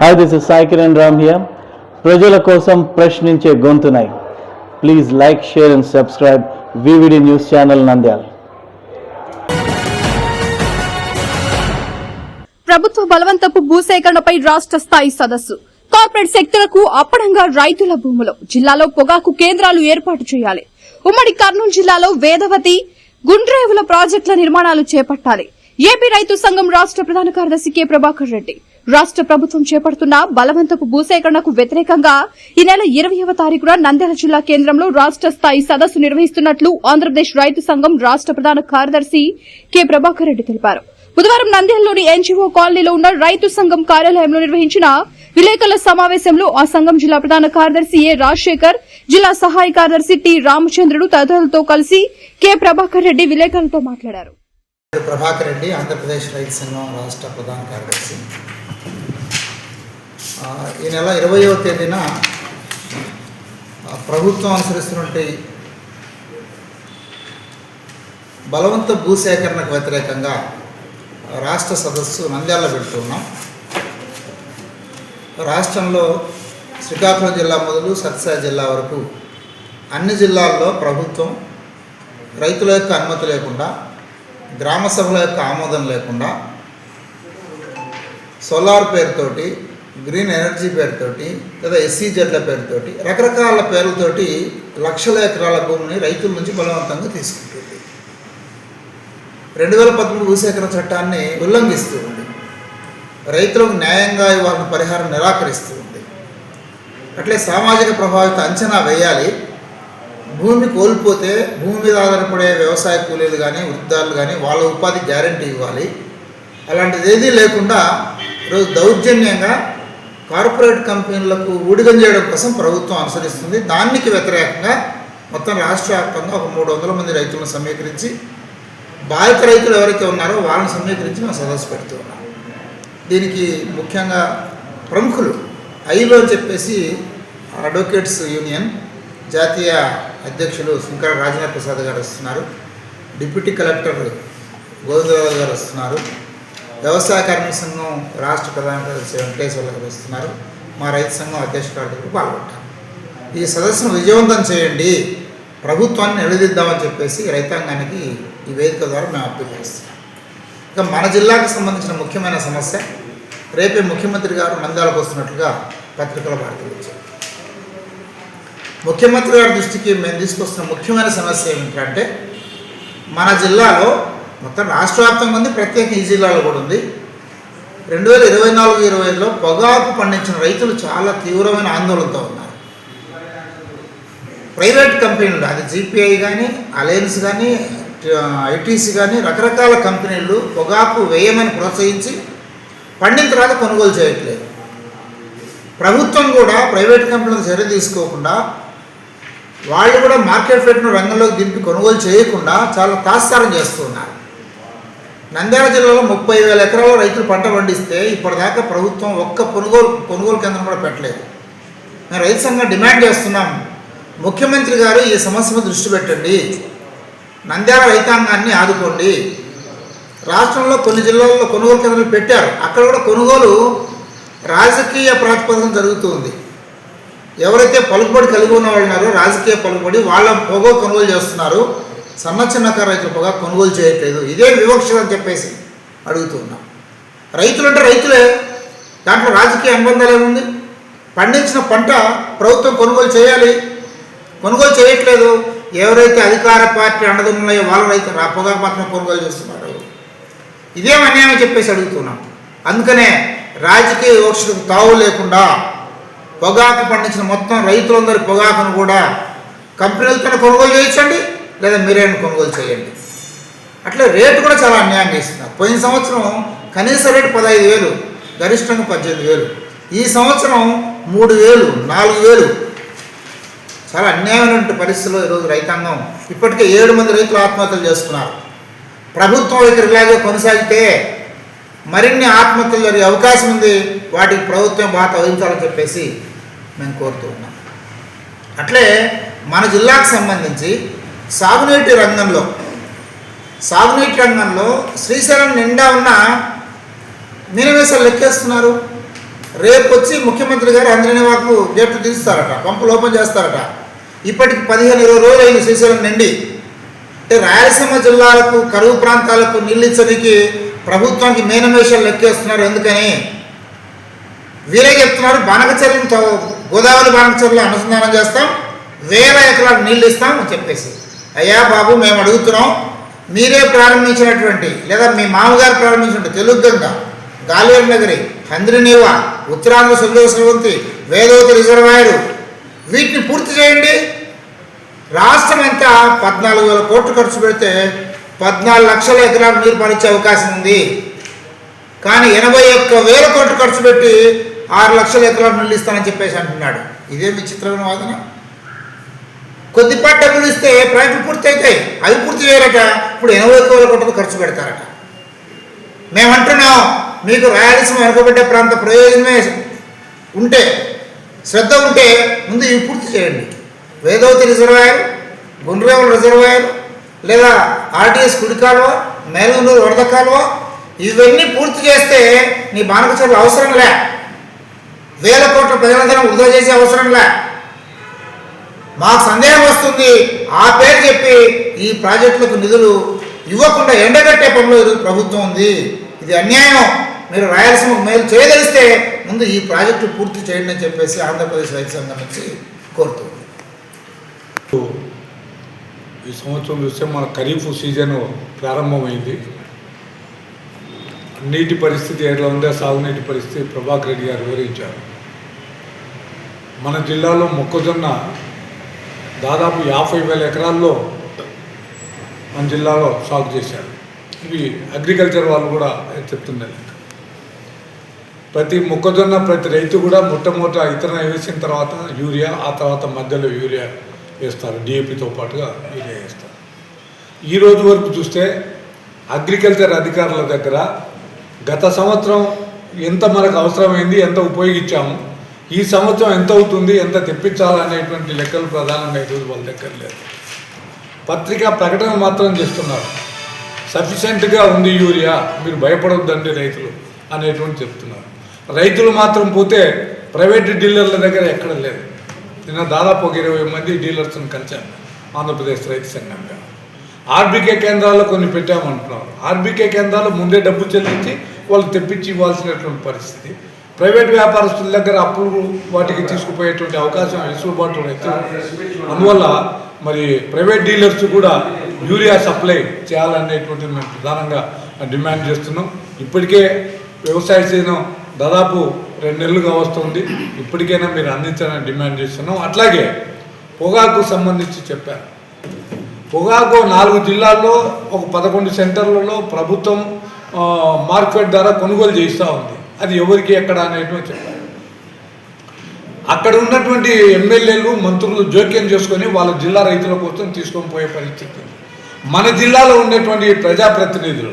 Hi this is Sai Kiran Ram here ప్రజల కోసం ప్రశ్నించే గొంతునై. Please like share and subscribe VVD news channel Nandyal ప్రభుత్వ బలవంతపు భూసేకరణపై రాష్ట్ర స్థాయి సదస్సు. కార్పొరేట్ శక్తులకు అప్పడంగా రైతుల భూములు. జిల్లాలో పొగాకు కేంద్రాలు ఏర్పాటు చేయాలి. ఉమ్మడి కర్నూలు జిల్లాలో వేదవతి గుండ్రేవుల ప్రాజెక్టుల నిర్మాణాలు చేపట్టాలి. ఏపీ రైతు సంఘం రాష్ట్ర ప్రధాన కార్యదర్శి కె. ప్రభాకర్ రెడ్డి. రాష్ట్ర ప్రభుత్వం చేపడుతున్న బలవంతపు భూసేకరణకు వ్యతిరేకంగా ఈ నెల ఇరవయవ తారీఖున నంద్యాల జిల్లా కేంద్రంలో రాష్ట్ర స్థాయి సదస్సు నిర్వహిస్తున్నట్లు ఆంధ్రప్రదేశ్ రైతు సంఘం రాష్ట్ర ప్రధాన కార్యదర్శి కె. ప్రభాకర్ రెడ్డి తెలిపారు. బుధవారం నంద్యాలలోని ఎన్జీఓ కాలనీలో ఉన్న రైతు సంఘం కార్యాలయంలో నిర్వహించిన విలేకరుల సమావేశంలో ఆ సంఘం జిల్లా ప్రధాన కార్యదర్శి ఏ రాజశేఖర్ జిల్లా సహాయ కార్యదర్శి టి రామచంద్రుడు తదితరులతో కలిసి కె. ప్రభాకర్ రెడ్డి విలేకరులతో మాట్లాడారు. ప్రభాకర్ రెడ్డి ఆంధ్రప్రదేశ్ రైతు సంఘం రాష్ట్ర ప్రధాన కార్యదర్శి. ఈ నెల ఇరవయవ తేదీన ప్రభుత్వం అనుసరిస్తున్నటువంటి బలవంత భూసేకరణకు వ్యతిరేకంగా రాష్ట్ర సదస్సు నంద్యాల పెడుతున్నాం రాష్ట్రంలో శ్రీకాకుళం జిల్లా మొదలు సత్యసాయి జిల్లా వరకు అన్ని జిల్లాల్లో ప్రభుత్వం రైతుల యొక్క అనుమతి లేకుండా గ్రామ సభల యొక్క ఆమోదం లేకుండా సోలార్ పేరుతోటి గ్రీన్ ఎనర్జీ పేరుతోటి లేదా ఎస్సీ జెడ్ల పేరుతోటి రకరకాల పేర్లతోటి లక్షల ఎకరాల భూమిని రైతుల నుంచి బలవంతంగా తీసుకుంటుంది. రెండు వేల పదమూడు భూసేకరణ చట్టాన్ని ఉల్లంఘిస్తూ ఉంది. రైతులకు న్యాయంగా ఇవ్వాలని పరిహారం నిరాకరిస్తూ ఉంది. అట్లే సామాజిక ప్రభావిత అంచనా వేయాలి. భూమి కోల్పోతే భూమి మీద ఆధారపడే వ్యవసాయ కూలీలు కానీ వృద్ధాలు కానీ వాళ్ళ ఉపాధి గ్యారంటీ ఇవ్వాలి. అలాంటిది ఏదీ లేకుండా ఈరోజు దౌర్జన్యంగా కార్పొరేట్ కంపెనీలకు ఊడిగం చేయడం కోసం ప్రభుత్వం అనుసరిస్తుంది. దానికి వ్యతిరేకంగా మొత్తం రాష్ట్ర వ్యాప్తంగా ఒక మూడు వందల మంది రైతులను సమీకరించి బాధిత రైతులు ఎవరైతే ఉన్నారో వాళ్ళని సమీకరించి మేము సదస్సు పెడుతూ ఉన్నాం. దీనికి ముఖ్యంగా ప్రముఖులు ఐలో అని చెప్పేసి అడ్వకేట్స్ యూనియన్ జాతీయ అధ్యక్షులు శంకర రాజేంద్ర ప్రసాద్ గారు వస్తున్నారు. డిప్యూటీ కలెక్టర్ గోవిందరావు గారు వస్తున్నారు. వ్యవసాయ కార్మిక సంఘం రాష్ట్ర ప్రధాన కార్యదర్శి వెంకటేశ్వర్లు వస్తున్నారు మా రైతు సంఘం అధ్యక్ష కార్యదర్శులు పాల్గొంటారు ఈ సదస్సును విజయవంతం చేయండి. ప్రభుత్వాన్ని నిలదీద్దామని చెప్పేసి రైతాంగానికి ఈ వేదిక ద్వారా మేము అప్పీల్ చేస్తున్నాం. ఇక మన జిల్లాకు సంబంధించిన ముఖ్యమైన సమస్య రేపే ముఖ్యమంత్రి గారు నంద్యాలకు వస్తున్నట్లుగా పత్రికల వార్తలు వచ్చాయి. ముఖ్యమంత్రి గారి దృష్టికి మేము తీసుకొస్తున్న ముఖ్యమైన సమస్య ఏమిటంటే మన జిల్లాలో మొత్తం రాష్ట్ర వ్యాప్తంగా ఉంది ప్రత్యేక ఈ జిల్లాలో కూడా ఉంది. రెండు వేల ఇరవై నాలుగు ఇరవై ఐదులో పొగాకు పండించిన రైతులు చాలా తీవ్రమైన ఆందోళనతో ఉన్నారు. ప్రైవేట్ కంపెనీలు అది జీపీఐ కానీ అలయన్స్ కానీ ఐటీసీ కానీ రకరకాల కంపెనీలు పొగాకు వేయమని ప్రోత్సహించి పండిన తర్వాత కొనుగోలు చేయట్లేదు. ప్రభుత్వం కూడా ప్రైవేట్ కంపెనీలకు చర్య తీసుకోకుండా వాళ్ళు కూడా మార్కెట్ రేట్ను రంగంలోకి దింపి కొనుగోలు చేయకుండా చాలా తాత్సారం చేస్తున్నారు నంద్యాల జిల్లాలో ముప్పై వేల ఎకరాల రైతులు పంట పండిస్తే ఇప్పటిదాకా ప్రభుత్వం ఒక్క కొనుగోలు కొనుగోలు కేంద్రం కూడా పెట్టలేదు. మేము రైతు సంఘం డిమాండ్ చేస్తున్నాం. ముఖ్యమంత్రి గారు ఈ సమస్యను దృష్టి పెట్టండి. నంద్యాల రైతాంగాన్ని ఆదుకోండి. రాష్ట్రంలో కొన్ని జిల్లాల్లో కొనుగోలు కేంద్రాలు పెట్టారు. అక్కడ కూడా కొనుగోలు రాజకీయ ప్రాతిపదికన జరుగుతుంది. ఎవరైతే పలుకుబడి కలిగి ఉన్న వాళ్ళు ఉన్నారో రాజకీయ పలుకుబడి వాళ్ళ పొగో కొనుగోలు చేస్తున్నారు. సన్న చిన్నకారు రైతుల కొనుగోలు చేయట్లేదు. ఇదే వివక్ష అని చెప్పేసి అడుగుతున్నాం రైతులు అంటే రైతులే. దాంట్లో రాజకీయ అనుబంధాలు ఏముంది? పండించిన పంట ప్రభుత్వం కొనుగోలు చేయాలి. కొనుగోలు చేయట్లేదు. ఎవరైతే అధికార పార్టీ అండదున్నాయో వాళ్ళ రైతు ఆ పొగాకు మాత్రం కొనుగోలు చేస్తున్నారు ఇదేం అన్యాయం చెప్పేసి అడుగుతున్నాం అందుకనే రాజకీయ వివక్షకు తావు లేకుండా పొగాకు పండించిన మొత్తం రైతులందరి పొగాకును కూడా కంపెనీలతో కొనుగోలు చేయించండి. లేదా మీరే కొనుగోలు చేయండి. అట్లే రేటు కూడా చాలా అన్యాయం చేస్తున్నారు. పోయిన సంవత్సరం కనీస రేటు పదహైదు వేలు గరిష్టంగా పద్దెనిమిది వేలు. ఈ సంవత్సరం మూడు వేలు నాలుగు వేలు. చాలా అన్యాయమైనటువంటి పరిస్థితుల్లో ఈరోజు రైతాంగం ఇప్పటికే ఏడు మంది రైతులు ఆత్మహత్యలు చేసుకున్నారు. ప్రభుత్వం ఇక్కడ ఇలాగే కొనసాగితే మరిన్ని ఆత్మహత్యలు జరిగే అవకాశం ఉంది. వాటికి ప్రభుత్వం బాధ వహించాలని చెప్పేసి మేము కోరుతూ ఉన్నాం. అట్లే మన జిల్లాకు సంబంధించి సాగునీటి రంగంలో సాగునీటి రంగంలో శ్రీశైలం నిండా ఉన్న మీనవేశాలు లెక్కేస్తున్నారు. రేపు వచ్చి ముఖ్యమంత్రి గారు అంజనేవాకు గేట్లు తీస్తారట పంపులు ఓపెన్ చేస్తారట. ఇప్పటికి పదిహేను ఇరవై రోజులు అయింది శ్రీశైలం నిండి. అంటే రాయలసీమ జిల్లాలకు కరువు ప్రాంతాలకు నిల్లించడానికి ప్రభుత్వానికి మేనమేషాలు లెక్కేస్తున్నారు. ఎందుకని? వీరే చెప్తున్నారు బానకచర్యలతో గోదావరి బానకచర్యలు అనుసంధానం చేస్తాం వేల ఎకరాలు నీళ్ళు ఇస్తాం అని చెప్పేసి. అయ్యా బాబు మేము అడుగుతున్నాం. మీరే ప్రారంభించినటువంటి లేదా మీ మామగారు ప్రారంభించినట్టు తెలుగు గంగ గాలేరు నగరి హంద్రినీవ ఉత్తరాంధ్ర సుందర వేదవతి రిజర్వాయరు వీటిని పూర్తి చేయండి. రాష్ట్రం అంతా పద్నాలుగు వేల కోట్లు ఖర్చు పెడితే పద్నాలుగు లక్షల ఎకరాలు నీరు పనిచ్చే అవకాశం ఉంది. కానీ ఎనభై ఒక్క వేల కోట్లు ఖర్చు పెట్టి ఆరు లక్షల ఎకరాలు నీళ్ళు చెప్పేసి అంటున్నాడు. ఇదే విచిత్రమైన వాదన? కొద్దిపాటి డబ్బులు ఇస్తే ప్రాజెక్టులు పూర్తి అవుతాయి అవి పూర్తి చేయరట. ఇప్పుడు ఎనభై కోట్ల కోట్లు ఖర్చు పెడతారట. మేమంటున్నాం మీకు రాయలసీమ వెనుకబడ్డ ప్రాంత ప్రయోజనమే ఉంటే శ్రద్ధ ఉంటే ముందు ఇవి పూర్తి చేయండి. వేదవతి రిజర్వాయర్ గుండ్రేవుల రిజర్వాయర్ లేదా ఆర్టీఎస్ కుడి కాలువ మేలనూరు వరద కాలువ ఇవన్నీ పూర్తి చేస్తే నీ బానకచర్లు అవసరం లే. వేల కోట్ల ప్రజలందరం వృధా చేసే అవసరం లే. మాకు సందేహం వస్తుంది. ఆ పేరు చెప్పి ఈ ప్రాజెక్టులకు నిధులు ఇవ్వకుండా ఎండగట్టే పనిలో ప్రభుత్వం ఉంది. ఇది అన్యాయం. మీరు రాయలసీమకు మేలు చేయదలిస్తే ముందు ఈ ప్రాజెక్టు పూర్తి చేయండి అని చెప్పేసి ఆంధ్రప్రదేశ్ రైతు సంఘం నుంచి కోరుతుంది. ఈ సంవత్సరం చూస్తే మన ఖరీఫ్ సీజన్ ప్రారంభమైంది. నీటి పరిస్థితి ఎట్లా ఉందో సాగునీటి పరిస్థితి ప్రభాకర్ రెడ్డి గారు వివరించారు. మన జిల్లాలో మొక్కజొన్న దాదాపు యాభై వేల ఎకరాల్లో మన జిల్లాలో సాగు చేశారు. ఇవి అగ్రికల్చర్ వాళ్ళు కూడా చెప్తున్నారు. ప్రతి మొక్కజొన్న ప్రతి రైతు కూడా మొట్టమొదట ఇతర వేసిన తర్వాత యూరియా ఆ తర్వాత మధ్యలో యూరియా వేస్తారు. డిఏపితో పాటుగా యూరియా వేస్తారు. ఈ రోజు వరకు చూస్తే అగ్రికల్చర్ అధికారుల దగ్గర గత సంవత్సరం ఎంత మనకు అవసరమైంది ఎంత ఉపయోగించాము ఈ సంవత్సరం ఎంత అవుతుంది ఎంత తెప్పించాలనేటువంటి లెక్కలు ప్రధానంగా ఈరోజు వాళ్ళ దగ్గర లేదు. పత్రికా ప్రకటన మాత్రం చేస్తున్నారు. సఫిషియెంట్గా ఉంది యూరియా మీరు భయపడొద్దండి రైతులు అనేటువంటి చెప్తున్నారు. రైతులు మాత్రం పోతే ప్రైవేట్ డీలర్ల దగ్గర ఎక్కడ లేదు. నిన్న దాదాపు ఒక ఇరవై మంది డీలర్స్ని కలిశాను ఆంధ్రప్రదేశ్ రైతు సంఘంగా. ఆర్బీకే కేంద్రాల్లో కొన్ని పెట్టామంటున్నారు ఆర్బీకే కేంద్రాలు ముందే డబ్బు చెల్లించి వాళ్ళు తెప్పించి ఇవ్వాల్సినటువంటి పరిస్థితి. ప్రైవేట్ వ్యాపారస్తుల దగ్గర అప్పులు వాటికి తీసుకుపోయేటువంటి అవకాశం వెసులుబాటు అందువల్ల మరి ప్రైవేట్ డీలర్స్ కూడా యూరియా సప్లై చేయాలనేటువంటిది మేము ప్రధానంగా డిమాండ్ చేస్తున్నాం. ఇప్పటికే వ్యవసాయ సీజన్ దాదాపు రెండు నెలలుగా వస్తుంది. ఇప్పటికైనా మీరు అందించాలని డిమాండ్ చేస్తున్నాం. అట్లాగే పొగాకు సంబంధించి చెప్పారు పొగాకు నాలుగు జిల్లాల్లో ఒక పదకొండు సెంటర్లలో ప్రభుత్వం మార్కెట్ ద్వారా కొనుగోలు చేస్తూ ఉంది. అది ఎవరికి ఎక్కడ అనేటువంటి చెప్పారు అక్కడ ఉన్నటువంటి ఎమ్మెల్యేలు మంత్రులు జోక్యం చేసుకొని వాళ్ళ జిల్లా రైతుల కోసం తీసుకొని పోయే పరిస్థితి. మన జిల్లాలో ఉండేటువంటి ప్రజాప్రతినిధులు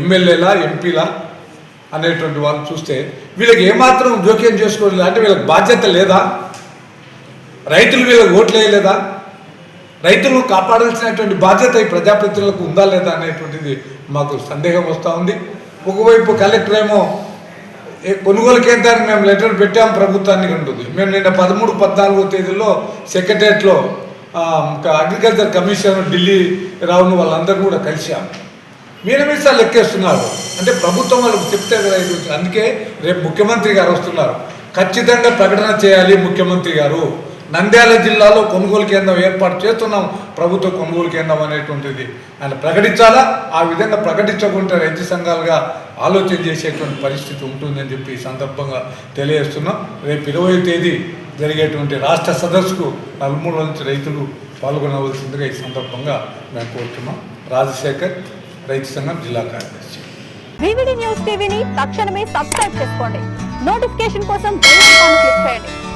ఎమ్మెల్యేలా ఎంపీలా అనేటువంటి వాళ్ళు చూస్తే వీళ్ళకి ఏమాత్రం జోక్యం చేసుకోలేదు అంటే వీళ్ళకి బాధ్యత లేదా? రైతులు వీళ్ళకి ఓట్లు వేయలేదా? రైతులను కాపాడాల్సినటువంటి బాధ్యత ఈ ప్రజాప్రతినిధులకు ఉందా లేదా అనేటువంటిది మాకు సందేహం వస్తూ ఉంది. ఒకవైపు కలెక్టర్ ఏమో కొనుగోలు కేంద్రానికి మేము లెటర్ పెట్టాం ప్రభుత్వానికి ఉంటుంది మేము నిన్న పదమూడు పద్నాలుగో తేదీలో సెక్రటరియట్లో అగ్రికల్చర్ కమిషన్ ఢిల్లీ రావును వాళ్ళందరూ కూడా కలిశాం. మీనమీసా లెక్కేస్తున్నారు. అంటే ప్రభుత్వం వాళ్ళకి చెప్తే కదా ఇది అందుకే రేపు ముఖ్యమంత్రి గారు వస్తున్నారు. ఖచ్చితంగా ప్రకటన చేయాలి ముఖ్యమంత్రి గారు. నంద్యాల జిల్లాలో కొనుగోలు కేంద్రం ఏర్పాటు చేస్తున్నాం. ప్రభుత్వ కొనుగోలు కేంద్రం అనేటువంటిది. ఆయన ప్రకటించాలా? ఆ విధంగా ప్రకటించకుండా రైతు సంఘాలుగా ఆలోచన చేసేటువంటి పరిస్థితి ఉంటుందని చెప్పి ఈ సందర్భంగా తెలియజేస్తున్నాం. రేపు ఇరవై తేదీ జరిగేటువంటి రాష్ట్ర సదస్సుకు నలుమూల నుంచి రైతులు పాల్గొనవలసిందిగా ఈ సందర్భంగా మేము కోరుతున్నాం. రాజశేఖర్ రైతు సంఘం జిల్లా కార్యదర్శి. న్యూస్ టీవీని తక్షణమే సబ్స్క్రైబ్ చేసుకోండి. నోటిఫికేషన్ కోసం క్లిక్ చేయండి.